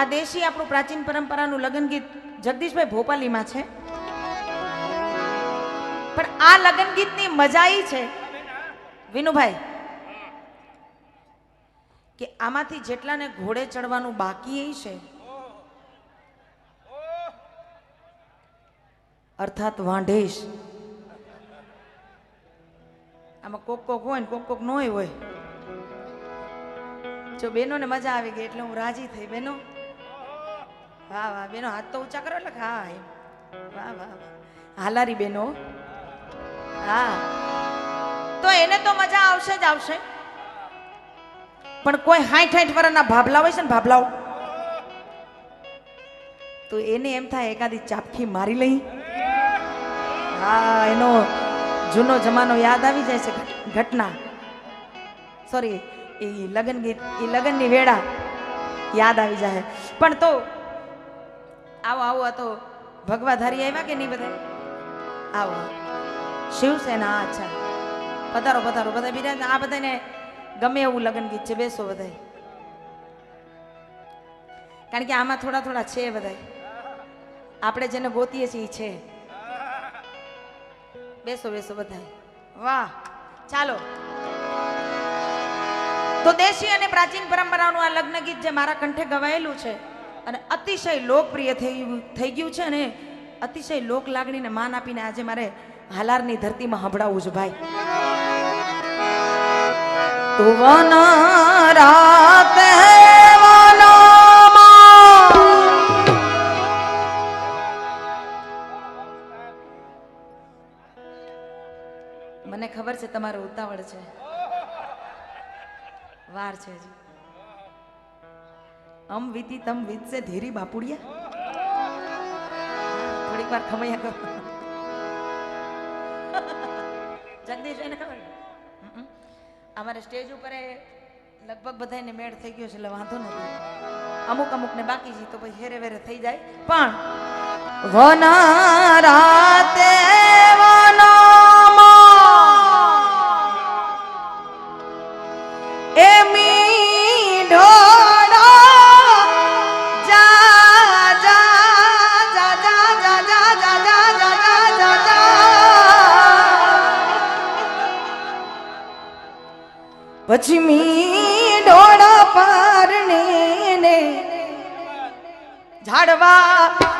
આ દેશી આપણું પ્રાચીન પરંપરાનું લગ્ન ગીત જગદીશભાઈ ભોપાલીમાં છે. પણ આ લગ્ન ગીતની મજા એ છે, વિનુભાઈ, કે આમાંથી જેટલાને ઘોડે ચડવાનું બાકી એ છે. અર્થાત વાંઢેશ. આમાં કોક કોક હોય ને કોક કોક નોય હોય. જો બહેનોને મજા આવી ગઈ એટલે હું રાજી થઈ. બેનો વાહ વાહ, બેનો, હાથ તો ઊંચા કરો એટલે હા, એમ. વાહ વાહ વાહ. હાલારી બેનો. હા. તો એને તો મજા આવશે જ આવશે. પણ કોઈ હાઠ હાઠ વર્ષના ભાભલા હોય છે ને ભાભલાઓ? તો એને એમ થાય એકાદી ચાપખી મારી લઈ. હા, એનો જૂનો જમાનો યાદ આવી જાય છે ઘટના. સોરી એ લગન ગીત, એ લગનની વેળા યાદ આવી જાય. પણ તો આવો આવો, આ તો ભગવાધારી આવ્યા કે નહીં બધા? આવો. શિવસેના, અચ્છા. પધારો પધારો, બધા બિરાજ. આ બધાને ગમે એવું લગ્ન ગીત છે, બેસો બધા કારણ કે આમાં થોડા થોડા છે બધા આપણે જેને ગોતીએ છીએ છે. બેસો બેસો બધા વાહ. ચાલો. તો દેશી અને પ્રાચીન પરંપરાનું આ લગ્ન ગીત જે મારા કંઠે ગવાયેલું છે અને અતિશય લોકપ્રિય થઈ થઈ ગયું છે અને અતિશય લોક લાગણીને માન આપીને આજે મારે હાલારની ધરતીમાં સંભળાવવું છે, ભાઈ. મને ખબર છે, તમારો ઉતાવળ છે. વાર છે હજી. અમ વીતી તમ વીતશે ધીરી બાપુડિયા. થોડીક વાર ખમૈયા કરો. જગદીશ અમારે સ્ટેજ ઉપર લગભગ બધાને મેળ થઈ ગયો છે, એટલે વાંધો નથી. અમુક અમુક ને બાકી છે, તો પછી હેરે વેરે થઈ જાય. પણ વન પછી મી ડોળા પારને ઝાડવા